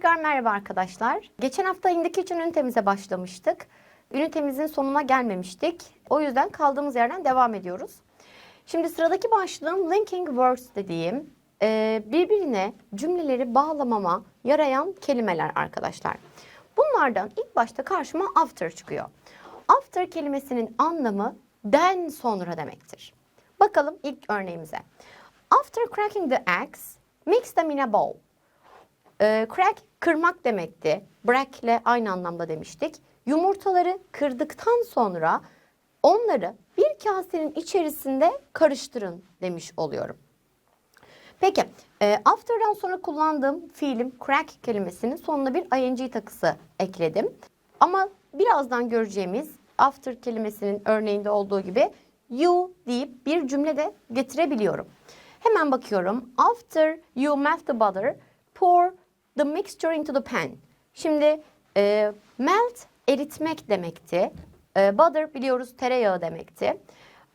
Tekrar merhaba arkadaşlar. Geçen hafta indication ünitemize başlamıştık. Ünitemizin sonuna gelmemiştik. O yüzden kaldığımız yerden devam ediyoruz. Şimdi sıradaki başlığım linking words dediğim e, birbirine cümleleri bağlamama yarayan kelimeler arkadaşlar. Bunlardan ilk başta karşıma after çıkıyor. After kelimesinin anlamı den sonra demektir. Bakalım ilk örneğimize. After cracking the eggs, mix them in a bowl. Ee, crack kırmak demekti. Break ile aynı anlamda demiştik. Yumurtaları kırdıktan sonra onları bir kasenin içerisinde karıştırın demiş oluyorum. Peki, e, after'dan sonra kullandığım fiilim crack kelimesinin sonuna bir ing takısı ekledim. Ama birazdan göreceğimiz after kelimesinin örneğinde olduğu gibi you deyip bir cümle de getirebiliyorum. Hemen bakıyorum. After you melt the butter, pour the mixture into the pan. Şimdi e, melt eritmek demekti. E, butter biliyoruz tereyağı demekti.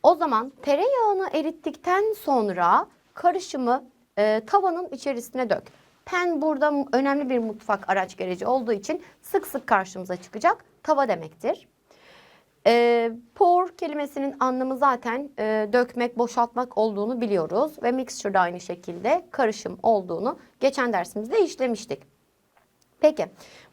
O zaman tereyağını erittikten sonra karışımı e, tavanın içerisine dök. Pen burada önemli bir mutfak araç gereci olduğu için sık sık karşımıza çıkacak tava demektir. E, pour kelimesinin anlamı zaten e, dökmek, boşaltmak olduğunu biliyoruz ve mixture da aynı şekilde karışım olduğunu geçen dersimizde işlemiştik. Peki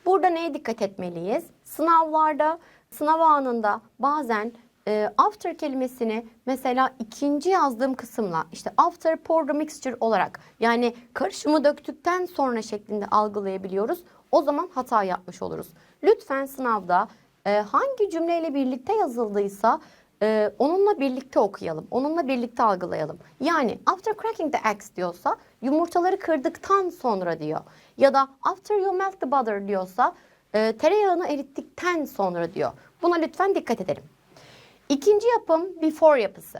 burada neye dikkat etmeliyiz? Sınavlarda, sınav anında bazen e, after kelimesini mesela ikinci yazdığım kısımla işte after pour the mixture olarak yani karışımı döktükten sonra şeklinde algılayabiliyoruz. O zaman hata yapmış oluruz. Lütfen sınavda e, hangi cümleyle birlikte yazıldıysa e, onunla birlikte okuyalım. Onunla birlikte algılayalım. Yani after cracking the eggs diyorsa yumurtaları kırdıktan sonra diyor. Ya da after you melt the butter diyorsa e, tereyağını erittikten sonra diyor. Buna lütfen dikkat edelim. İkinci yapım before yapısı.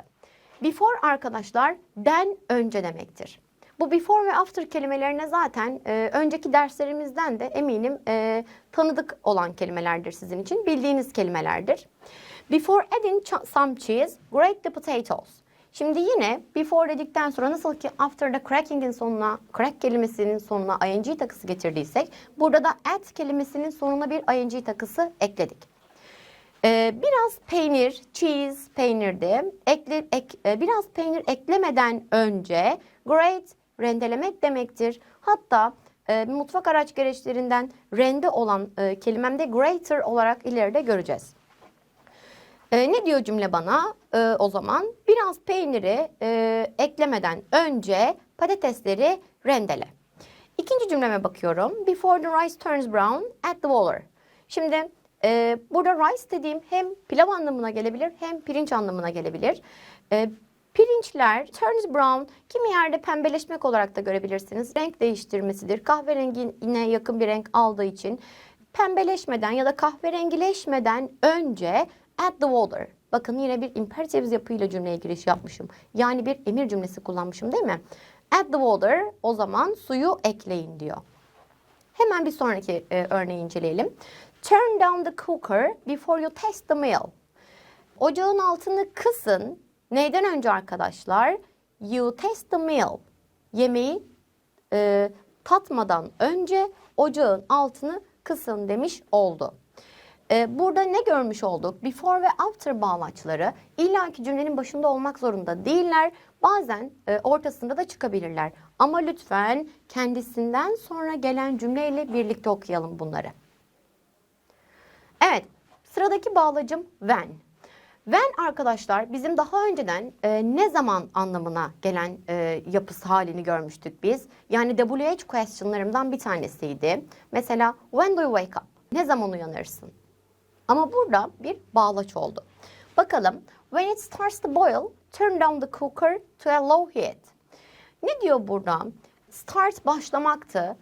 Before arkadaşlar den önce demektir. Bu before ve after kelimelerine zaten e, önceki derslerimizden de eminim e, tanıdık olan kelimelerdir sizin için. Bildiğiniz kelimelerdir. Before adding some cheese, grate the potatoes. Şimdi yine before dedikten sonra nasıl ki after the cracking'in sonuna, crack kelimesinin sonuna ing takısı getirdiysek, burada da add kelimesinin sonuna bir ing takısı ekledik. Ee, biraz peynir, cheese peynirdi. Ekle, ek, e, biraz peynir eklemeden önce grate rendelemek demektir. Hatta e, mutfak araç gereçlerinden rende olan e, kelimemde grater olarak ileride göreceğiz. E, ne diyor cümle bana E, o zaman? Biraz peyniri e, eklemeden önce patatesleri rendele. İkinci cümleme bakıyorum. Before the rice turns brown, add the water. Şimdi e, burada rice dediğim hem pilav anlamına gelebilir hem pirinç anlamına gelebilir. E, pirinçler turns brown kimi yerde pembeleşmek olarak da görebilirsiniz. Renk değiştirmesidir. Kahverengine yakın bir renk aldığı için pembeleşmeden ya da kahverengileşmeden önce add the water. Bakın yine bir imperative yapıyla cümleye giriş yapmışım. Yani bir emir cümlesi kullanmışım değil mi? Add the water o zaman suyu ekleyin diyor. Hemen bir sonraki e, örneği inceleyelim. Turn down the cooker before you taste the meal. Ocağın altını kısın. Neyden önce arkadaşlar? You taste the meal. Yemeği e, tatmadan önce ocağın altını kısın demiş oldu. E, burada ne görmüş olduk? Before ve after bağlaçları illaki cümlenin başında olmak zorunda değiller. Bazen e, ortasında da çıkabilirler. Ama lütfen kendisinden sonra gelen cümleyle birlikte okuyalım bunları. Evet, sıradaki bağlacım when. When arkadaşlar bizim daha önceden e, ne zaman anlamına gelen e, yapısı halini görmüştük biz. Yani WH questionlarımdan bir tanesiydi. Mesela when do you wake up? Ne zaman uyanırsın? Ama burada bir bağlaç oldu. Bakalım. When it starts to boil, turn down the cooker to a low heat. Ne diyor burada? Start başlamaktı.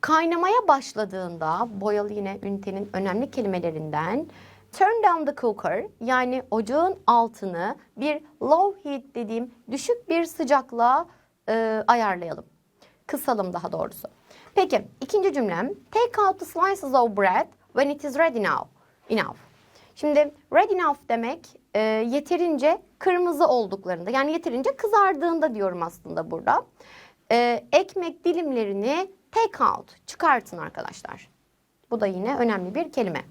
Kaynamaya başladığında, boil yine ünitenin önemli kelimelerinden. Turn down the cooker yani ocağın altını bir low heat dediğim düşük bir sıcaklığa e, ayarlayalım. Kısalım daha doğrusu. Peki ikinci cümlem. Take out the slices of bread when it is ready now. Enough. Şimdi ready enough demek e, yeterince kırmızı olduklarında yani yeterince kızardığında diyorum aslında burada. E, ekmek dilimlerini Take out, çıkartın arkadaşlar. Bu da yine önemli bir kelime.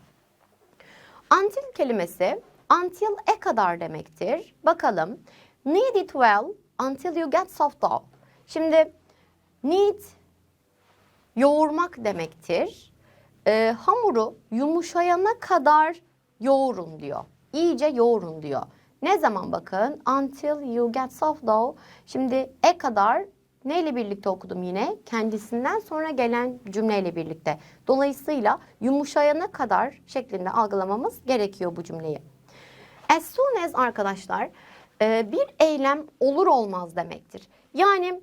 Until kelimesi until e kadar demektir. Bakalım. Knead it well until you get soft dough. Şimdi knead yoğurmak demektir. Ee, hamuru yumuşayana kadar yoğurun diyor. İyice yoğurun diyor. Ne zaman bakın? Until you get soft dough. Şimdi e kadar neyle birlikte okudum yine? Kendisinden sonra gelen cümleyle birlikte. Dolayısıyla yumuşayana kadar şeklinde algılamamız gerekiyor bu cümleyi. As soon as arkadaşlar e, bir eylem olur olmaz demektir. Yani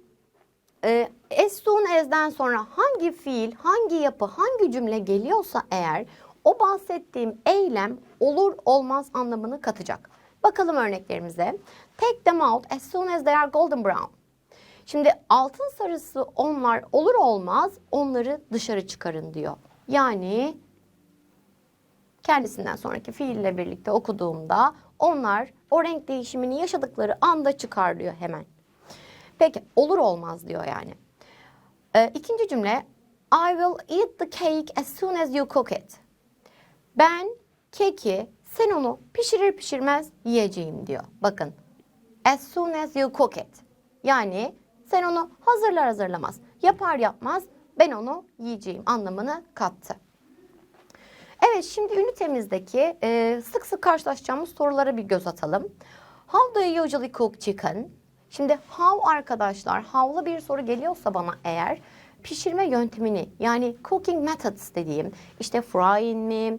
e, as soon as'den sonra hangi fiil, hangi yapı, hangi cümle geliyorsa eğer o bahsettiğim eylem olur olmaz anlamını katacak. Bakalım örneklerimize. Take them out as soon as they are golden brown. Şimdi altın sarısı onlar olur olmaz onları dışarı çıkarın diyor. Yani kendisinden sonraki fiille birlikte okuduğumda onlar o renk değişimini yaşadıkları anda çıkarlıyor hemen. Peki olur olmaz diyor yani. Ee, ikinci cümle I will eat the cake as soon as you cook it. Ben keki sen onu pişirir pişirmez yiyeceğim diyor. Bakın as soon as you cook it. Yani sen onu hazırlar hazırlamaz, yapar yapmaz ben onu yiyeceğim anlamını kattı. Evet şimdi ünitemizdeki e, sık sık karşılaşacağımız sorulara bir göz atalım. How do you usually cook chicken? Şimdi how arkadaşlar, how'la bir soru geliyorsa bana eğer pişirme yöntemini yani cooking methods dediğim işte frying mi,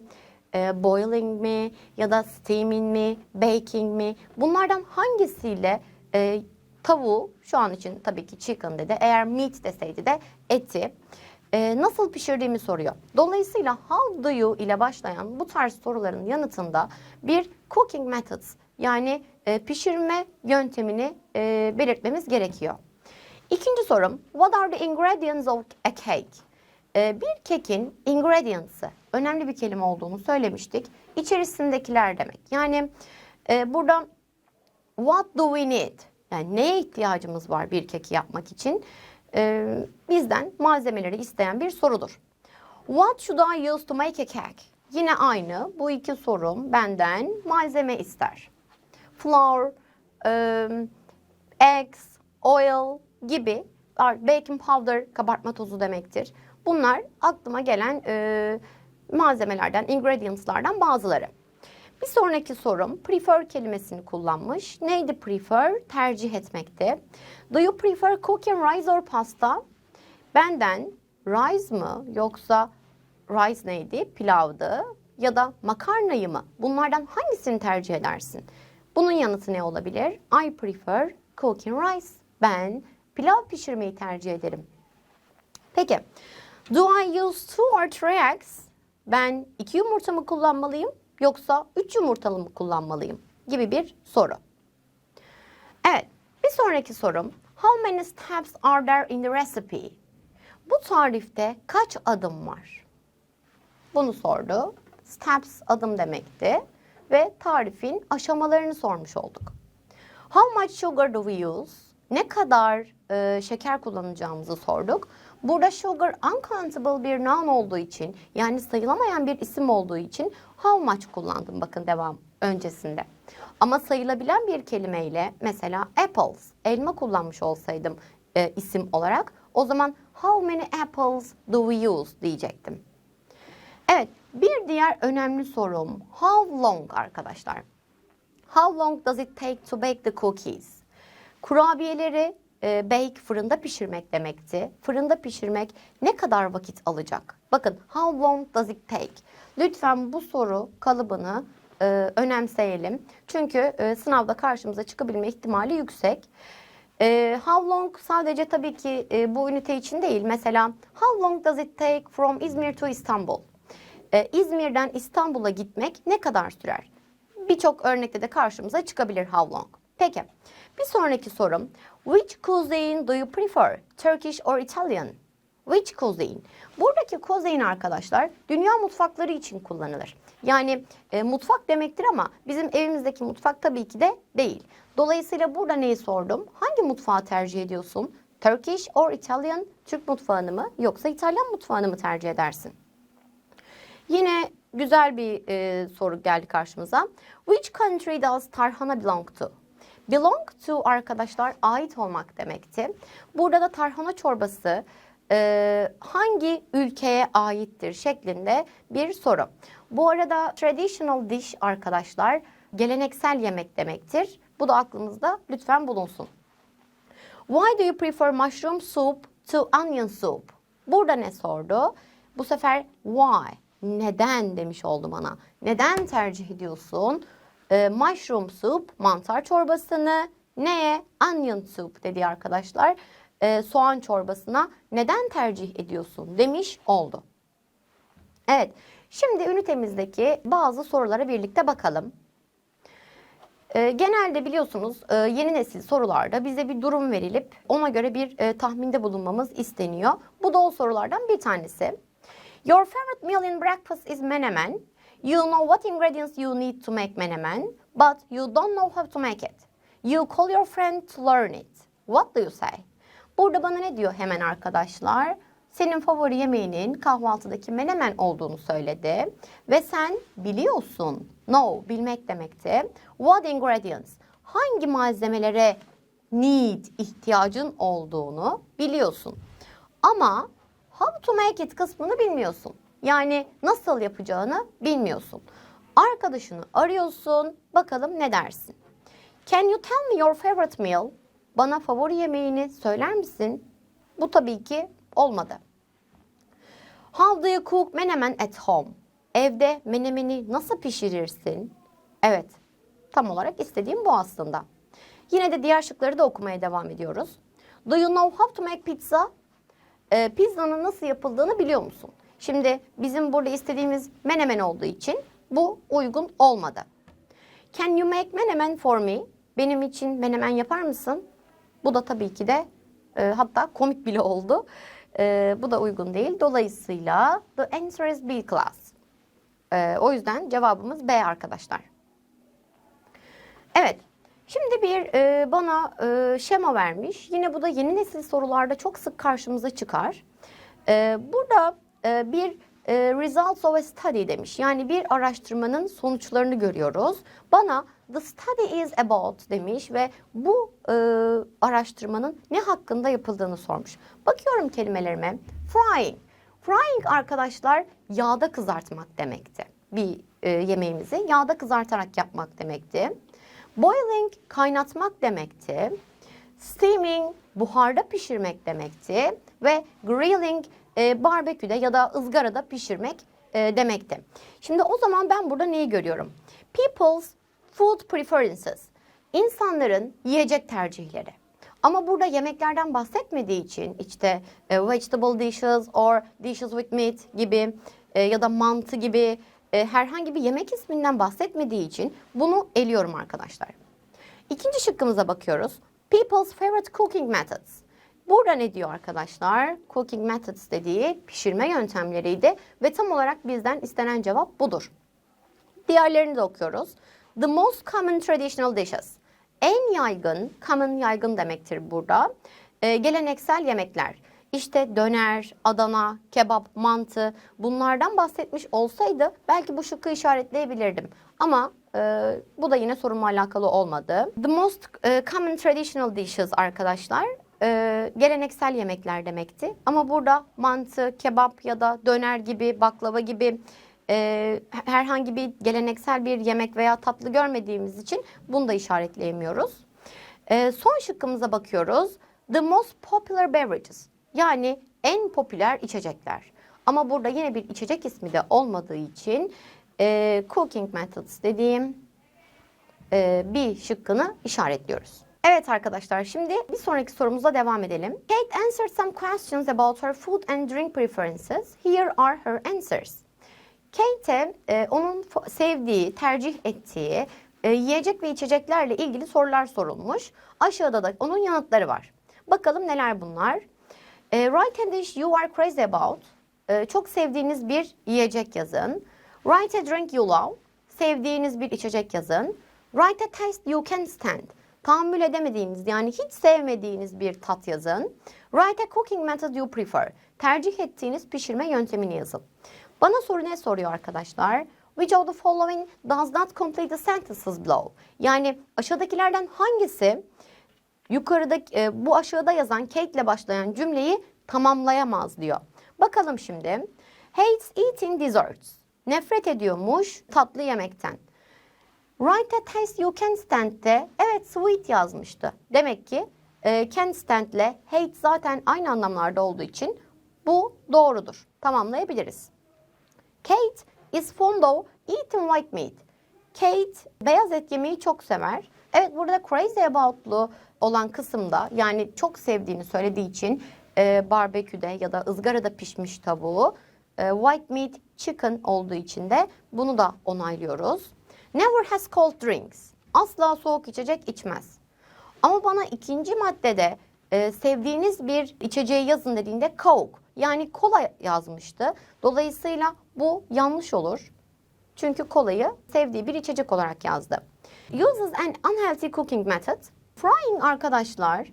e, boiling mi ya da steaming mi, baking mi bunlardan hangisiyle e, tavuğu şu an için tabii ki chicken dedi. Eğer meat deseydi de eti e, nasıl pişirdiğimi soruyor. Dolayısıyla how do you ile başlayan bu tarz soruların yanıtında bir cooking methods yani e, pişirme yöntemini e, belirtmemiz gerekiyor. İkinci sorum what are the ingredients of a cake? E, bir kekin ingredients'ı önemli bir kelime olduğunu söylemiştik. İçerisindekiler demek. Yani e, burada what do we need? Yani neye ihtiyacımız var bir keki yapmak için? Ee, bizden malzemeleri isteyen bir sorudur. What should I use to make a cake? Yine aynı. Bu iki sorum benden malzeme ister. Flour, um, eggs, oil gibi baking powder kabartma tozu demektir. Bunlar aklıma gelen e, malzemelerden, ingredientslardan bazıları. Bir sonraki sorum prefer kelimesini kullanmış. Neydi prefer? Tercih etmekti. Do you prefer cooking rice or pasta? Benden rice mı yoksa rice neydi? Pilavdı ya da makarnayı mı? Bunlardan hangisini tercih edersin? Bunun yanıtı ne olabilir? I prefer cooking rice. Ben pilav pişirmeyi tercih ederim. Peki. Do I use two or three eggs? Ben iki yumurta mı kullanmalıyım yoksa üç yumurtalı mı kullanmalıyım gibi bir soru. Evet, bir sonraki sorum. How many steps are there in the recipe? Bu tarifte kaç adım var? Bunu sordu. Steps adım demekti ve tarifin aşamalarını sormuş olduk. How much sugar do we use? Ne kadar e, şeker kullanacağımızı sorduk. Burada sugar uncountable bir noun olduğu için yani sayılamayan bir isim olduğu için how much kullandım bakın devam öncesinde. Ama sayılabilen bir kelimeyle mesela apples, elma kullanmış olsaydım e, isim olarak o zaman how many apples do we use diyecektim. Evet bir diğer önemli sorum how long arkadaşlar. How long does it take to bake the cookies? Kurabiyeleri e, bake fırında pişirmek demekti. Fırında pişirmek ne kadar vakit alacak? Bakın how long does it take? Lütfen bu soru kalıbını e, önemseyelim. Çünkü e, sınavda karşımıza çıkabilme ihtimali yüksek. E, how long sadece tabii ki e, bu ünite için değil. Mesela how long does it take from İzmir to İstanbul? E, İzmir'den İstanbul'a gitmek ne kadar sürer? Birçok örnekte de karşımıza çıkabilir how long. Peki. Bir sonraki sorum. Which cuisine do you prefer? Turkish or Italian? Which cuisine? Buradaki cuisine arkadaşlar dünya mutfakları için kullanılır. Yani e, mutfak demektir ama bizim evimizdeki mutfak tabii ki de değil. Dolayısıyla burada neyi sordum? Hangi mutfağı tercih ediyorsun? Turkish or Italian, Türk mutfağını mı yoksa İtalyan mutfağını mı tercih edersin? Yine güzel bir e, soru geldi karşımıza. Which country does tarhana belong to? Belong to arkadaşlar ait olmak demekti. Burada da tarhana çorbası e, hangi ülkeye aittir şeklinde bir soru. Bu arada traditional dish arkadaşlar geleneksel yemek demektir. Bu da aklımızda lütfen bulunsun. Why do you prefer mushroom soup to onion soup? Burada ne sordu? Bu sefer why, neden demiş oldu bana. Neden tercih ediyorsun? Ee, mushroom soup, mantar çorbasını, neye? Onion soup dedi arkadaşlar. Ee, soğan çorbasına neden tercih ediyorsun demiş oldu. Evet, şimdi ünitemizdeki bazı sorulara birlikte bakalım. E, genelde biliyorsunuz e, yeni nesil sorularda bize bir durum verilip ona göre bir e, tahminde bulunmamız isteniyor. Bu da o sorulardan bir tanesi. Your favorite meal in breakfast is menemen. You know what ingredients you need to make menemen, but you don't know how to make it. You call your friend to learn it. What do you say? Burada bana ne diyor hemen arkadaşlar? Senin favori yemeğinin kahvaltıdaki menemen olduğunu söyledi. Ve sen biliyorsun. Know, bilmek demekti. What ingredients? Hangi malzemelere need, ihtiyacın olduğunu biliyorsun. Ama how to make it kısmını bilmiyorsun. Yani nasıl yapacağını bilmiyorsun. Arkadaşını arıyorsun. Bakalım ne dersin? Can you tell me your favorite meal? Bana favori yemeğini söyler misin? Bu tabii ki olmadı. How do you cook menemen at home? Evde menemeni nasıl pişirirsin? Evet, tam olarak istediğim bu aslında. Yine de diğer şıkları da okumaya devam ediyoruz. Do you know how to make pizza? Ee, pizzanın nasıl yapıldığını biliyor musun? Şimdi bizim burada istediğimiz menemen olduğu için bu uygun olmadı. Can you make menemen for me? Benim için menemen yapar mısın? Bu da tabii ki de e, hatta komik bile oldu. E, bu da uygun değil. Dolayısıyla the answer is B class. E, o yüzden cevabımız B arkadaşlar. Evet. Şimdi bir e, bana e, şema vermiş. Yine bu da yeni nesil sorularda çok sık karşımıza çıkar. E, burada e, bir e, results of a study demiş. Yani bir araştırmanın sonuçlarını görüyoruz. Bana the study is about demiş ve bu e, araştırmanın ne hakkında yapıldığını sormuş. Bakıyorum kelimelerime. Frying. Frying arkadaşlar yağda kızartmak demekti. Bir e, yemeğimizi yağda kızartarak yapmak demekti. Boiling kaynatmak demekti. Steaming buharda pişirmek demekti ve grilling e, barbeküde ya da ızgarada pişirmek e, demekti. Şimdi o zaman ben burada neyi görüyorum? People's food preferences. İnsanların yiyecek tercihleri. Ama burada yemeklerden bahsetmediği için işte e, vegetable dishes or dishes with meat gibi e, ya da mantı gibi e, herhangi bir yemek isminden bahsetmediği için bunu eliyorum arkadaşlar. İkinci şıkkımıza bakıyoruz. People's favorite cooking methods. Burada ne diyor arkadaşlar? Cooking methods dediği pişirme yöntemleriydi ve tam olarak bizden istenen cevap budur. Diğerlerini de okuyoruz. The most common traditional dishes. En yaygın, common yaygın demektir burada. Ee, geleneksel yemekler. İşte döner, Adana, kebap, mantı bunlardan bahsetmiş olsaydı belki bu şıkkı işaretleyebilirdim. Ama e, bu da yine sorunla alakalı olmadı. The most e, common traditional dishes arkadaşlar e, geleneksel yemekler demekti. Ama burada mantı, kebap ya da döner gibi, baklava gibi e, herhangi bir geleneksel bir yemek veya tatlı görmediğimiz için bunu da işaretleyemiyoruz. E, son şıkkımıza bakıyoruz. The most popular beverages. Yani en popüler içecekler. Ama burada yine bir içecek ismi de olmadığı için e, cooking methods dediğim e, bir şıkkını işaretliyoruz. Evet arkadaşlar şimdi bir sonraki sorumuza devam edelim. Kate answered some questions about her food and drink preferences. Here are her answers. Kate'e e, onun sevdiği, tercih ettiği e, yiyecek ve içeceklerle ilgili sorular sorulmuş. Aşağıda da onun yanıtları var. Bakalım neler bunlar. E, write a dish you are crazy about. E, çok sevdiğiniz bir yiyecek yazın. Write a drink you love. Sevdiğiniz bir içecek yazın. Write a taste you can stand. Tahammül edemediğiniz yani hiç sevmediğiniz bir tat yazın. Write a cooking method you prefer. Tercih ettiğiniz pişirme yöntemini yazın. Bana soru ne soruyor arkadaşlar? Which of the following does not complete the sentences below? Yani aşağıdakilerden hangisi yukarıda e, bu aşağıda yazan Kate ile başlayan cümleyi tamamlayamaz diyor. Bakalım şimdi. Hates eating desserts. Nefret ediyormuş tatlı yemekten. Write a taste you can stand de evet sweet yazmıştı. Demek ki e, can stand ile hate zaten aynı anlamlarda olduğu için bu doğrudur. Tamamlayabiliriz. Kate is fond of eating white meat. Kate beyaz et yemeyi çok sever. Evet burada crazy about'lu olan kısımda yani çok sevdiğini söylediği için e, barbeküde ya da ızgarada pişmiş tavuğu e, white meat chicken olduğu için de bunu da onaylıyoruz. Never has cold drinks. Asla soğuk içecek içmez. Ama bana ikinci maddede e, sevdiğiniz bir içeceği yazın dediğinde Coke yani kola yazmıştı. Dolayısıyla bu yanlış olur. Çünkü kolayı sevdiği bir içecek olarak yazdı. Uses an unhealthy cooking method. Frying arkadaşlar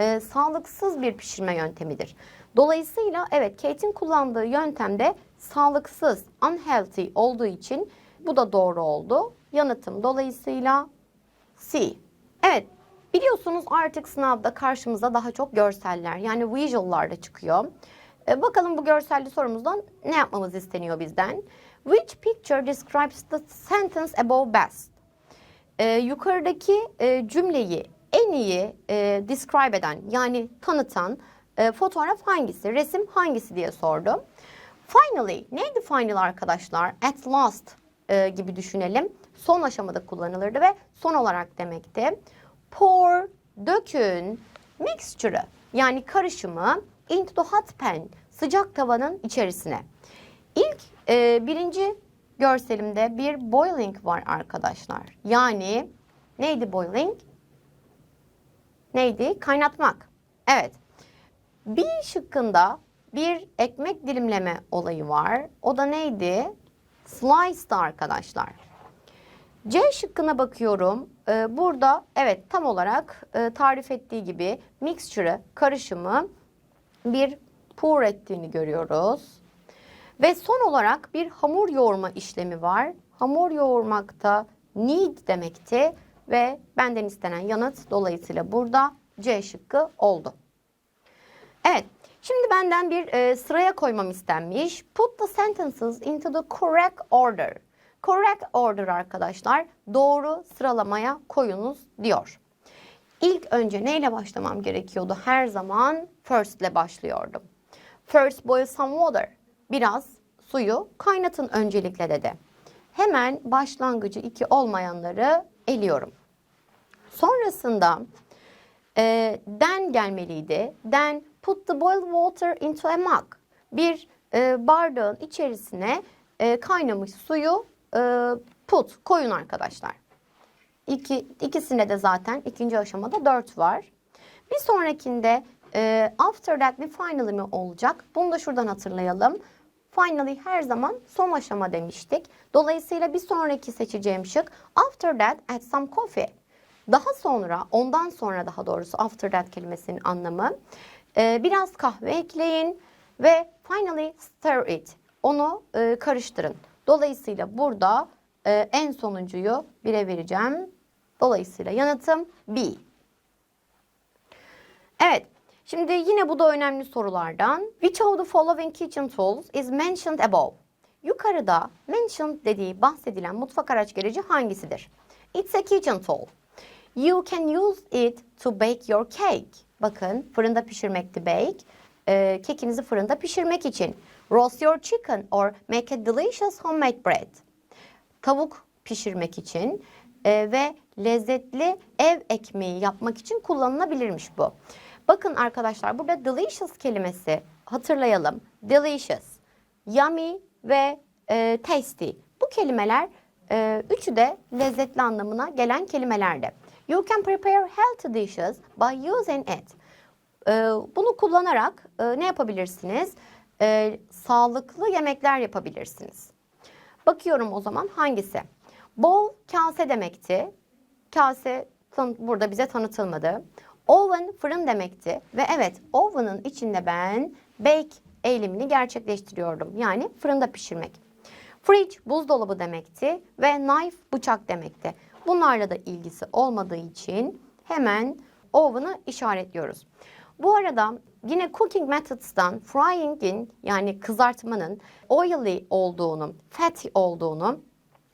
e, sağlıksız bir pişirme yöntemidir. Dolayısıyla evet Kate'in kullandığı yöntemde sağlıksız, unhealthy olduğu için bu da doğru oldu. Yanıtım dolayısıyla C. Evet biliyorsunuz artık sınavda karşımıza daha çok görseller yani visual'lar da çıkıyor. E, bakalım bu görselli sorumuzdan ne yapmamız isteniyor bizden? Which picture describes the sentence above best? E, yukarıdaki e, cümleyi en iyi e, describe eden yani tanıtan e, fotoğraf hangisi, resim hangisi diye sordum. Finally, neydi final arkadaşlar? At last e, gibi düşünelim. Son aşamada kullanılırdı ve son olarak demekti. Pour, dökün, mixture'ı yani karışımı into the hot pan, sıcak tavanın içerisine. İlk e, birinci görselimde bir boiling var arkadaşlar. Yani neydi boiling? Neydi? Kaynatmak. Evet. Bir şıkkında bir ekmek dilimleme olayı var. O da neydi? Slice'dı arkadaşlar. C şıkkına bakıyorum. Ee, burada evet tam olarak e, tarif ettiği gibi mixture'ı, karışımı bir pour ettiğini görüyoruz. Ve son olarak bir hamur yoğurma işlemi var. Hamur yoğurmakta need demekti ve benden istenen yanıt dolayısıyla burada C şıkkı oldu. Evet, şimdi benden bir e, sıraya koymam istenmiş. Put the sentences into the correct order. Correct order arkadaşlar, doğru sıralamaya koyunuz diyor. İlk önce neyle başlamam gerekiyordu? Her zaman first ile başlıyordum. First boil some water. Biraz suyu kaynatın öncelikle dedi. Hemen başlangıcı iki olmayanları eliyorum. Sonrasında e, den gelmeliydi. Then put the boiled water into a mug. Bir e, bardağın içerisine e, kaynamış suyu e, put, koyun arkadaşlar. İki, ikisinde de zaten ikinci aşamada dört var. Bir sonrakinde e, after that bir finally mi olacak? Bunu da şuradan hatırlayalım. Finally her zaman son aşama demiştik. Dolayısıyla bir sonraki seçeceğim şık after that add some coffee. Daha sonra, ondan sonra daha doğrusu after that kelimesinin anlamı e, biraz kahve ekleyin ve finally stir it. Onu e, karıştırın. Dolayısıyla burada e, en sonuncuyu 1'e vereceğim. Dolayısıyla yanıtım B. Evet. Şimdi yine bu da önemli sorulardan. Which of the following kitchen tools is mentioned above? Yukarıda mentioned dediği bahsedilen mutfak araç gereci hangisidir? It's a kitchen tool. You can use it to bake your cake. Bakın fırında pişirmekti bake. Ee, kekinizi fırında pişirmek için. Roast your chicken or make a delicious homemade bread. Tavuk pişirmek için e, ve lezzetli ev ekmeği yapmak için kullanılabilirmiş bu. Bakın arkadaşlar burada delicious kelimesi hatırlayalım. Delicious, yummy ve e, tasty. Bu kelimeler e, üçü de lezzetli anlamına gelen kelimelerdi. You can prepare healthy dishes by using it. E, bunu kullanarak e, ne yapabilirsiniz? E, sağlıklı yemekler yapabilirsiniz. Bakıyorum o zaman hangisi? Bowl kase demekti. Kase burada bize tanıtılmadı. Oven fırın demekti ve evet oven'ın içinde ben bake eylemini gerçekleştiriyordum. Yani fırında pişirmek. Fridge buzdolabı demekti ve knife bıçak demekti. Bunlarla da ilgisi olmadığı için hemen oven'ı işaretliyoruz. Bu arada yine cooking methods'tan frying'in yani kızartmanın oily olduğunu, fatty olduğunu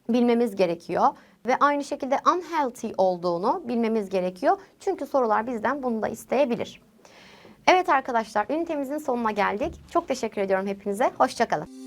bilmemiz gerekiyor. Ve aynı şekilde unhealthy olduğunu bilmemiz gerekiyor. Çünkü sorular bizden bunu da isteyebilir. Evet arkadaşlar ünitemizin sonuna geldik. Çok teşekkür ediyorum hepinize. Hoşçakalın.